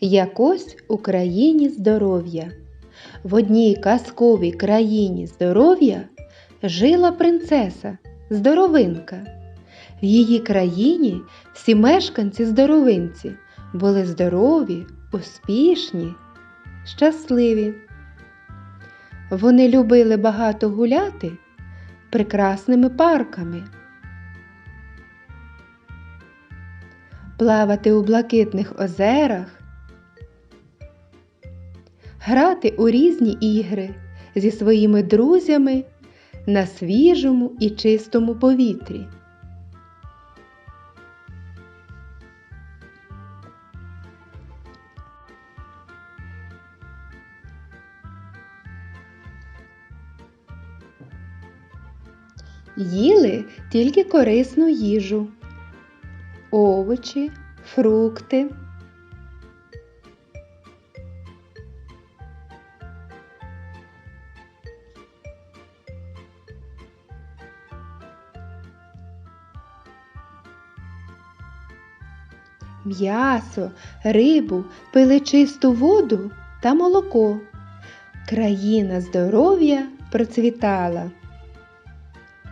Якось у країні здоров'я. В одній казковій країні здоров'я жила принцеса здоровинка. В її країні всі мешканці здоровинці були здорові, успішні, щасливі. Вони любили багато гуляти прекрасними парками, плавати у блакитних озерах, грати у різні ігри зі своїми друзями на свіжому і чистому повітрі. Їли тільки корисну їжу, овочі, фрукти. М'ясо, рибу, пили чисту воду та молоко. Країна здоров'я процвітала.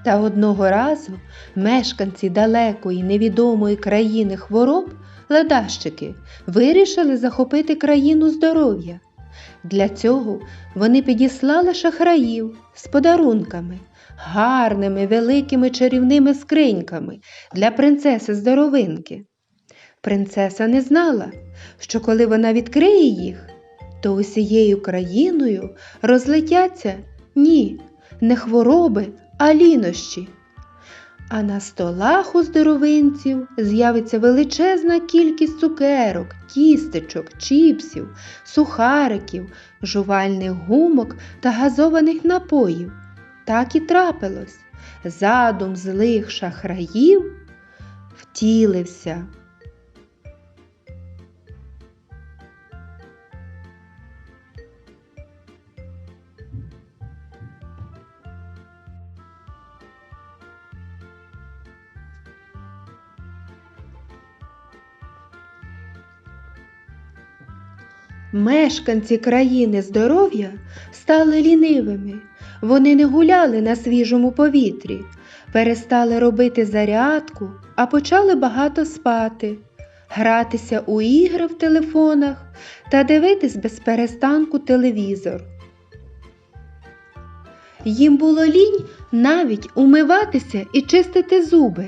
Та одного разу мешканці далекої невідомої країни хвороб, ледащики, вирішили захопити країну здоров'я. Для цього вони підіслали шахраїв з подарунками, гарними великими чарівними скриньками для принцеси здоровинки. Принцеса не знала, що коли вона відкриє їх, то усією країною розлетяться ні, не хвороби, а лінощі. А на столах у здоровинців з'явиться величезна кількість цукерок, тістечок, чіпсів, сухариків, жувальних гумок та газованих напоїв. Так і трапилось. Задум злих шахраїв втілився. Мешканці країни здоров'я стали лінивими. Вони не гуляли на свіжому повітрі, перестали робити зарядку, а почали багато спати, гратися у ігри в телефонах та дивитись без перестанку телевізор. Їм було лінь навіть умиватися і чистити зуби.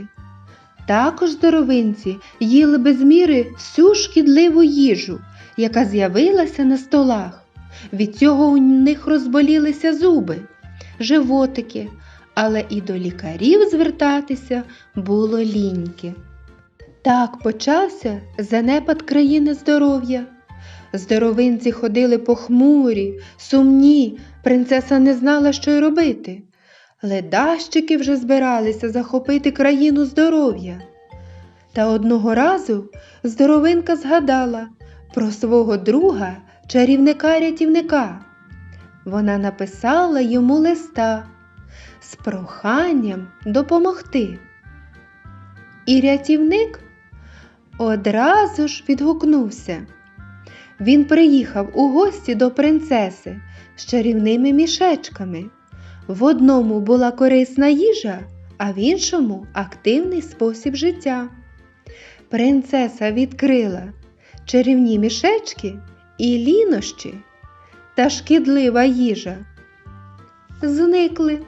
Також здоровинці їли без міри всю шкідливу їжу, яка з'явилася на столах. Від цього у них розболілися зуби, животики, але і до лікарів звертатися було ліньки. Так почався занепад країни здоров'я. Здоровинці ходили похмурі, сумні, принцеса не знала, що й робити. Ледащики вже збиралися захопити країну здоров'я. Та одного разу здоровинка згадала про свого друга чарівника-рятівника. Вона написала йому листа з проханням допомогти. І рятівник одразу ж відгукнувся. Він приїхав у гості до принцеси з чарівними мішечками. В одному була корисна їжа, а в іншому активний спосіб життя. Принцеса відкрила чарівні мішечки і лінощі та шкідлива їжа. Зникли.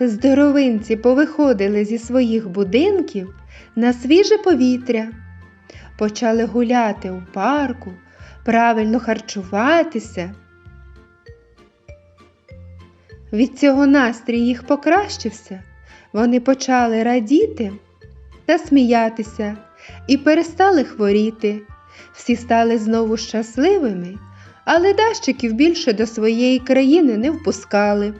Здоровинці повиходили зі своїх будинків на свіже повітря, почали гуляти у парку, правильно харчуватися. Від цього настрій їх покращився, вони почали радіти та сміятися і перестали хворіти. Всі стали знову щасливими, але дащиків більше до своєї країни не впускали.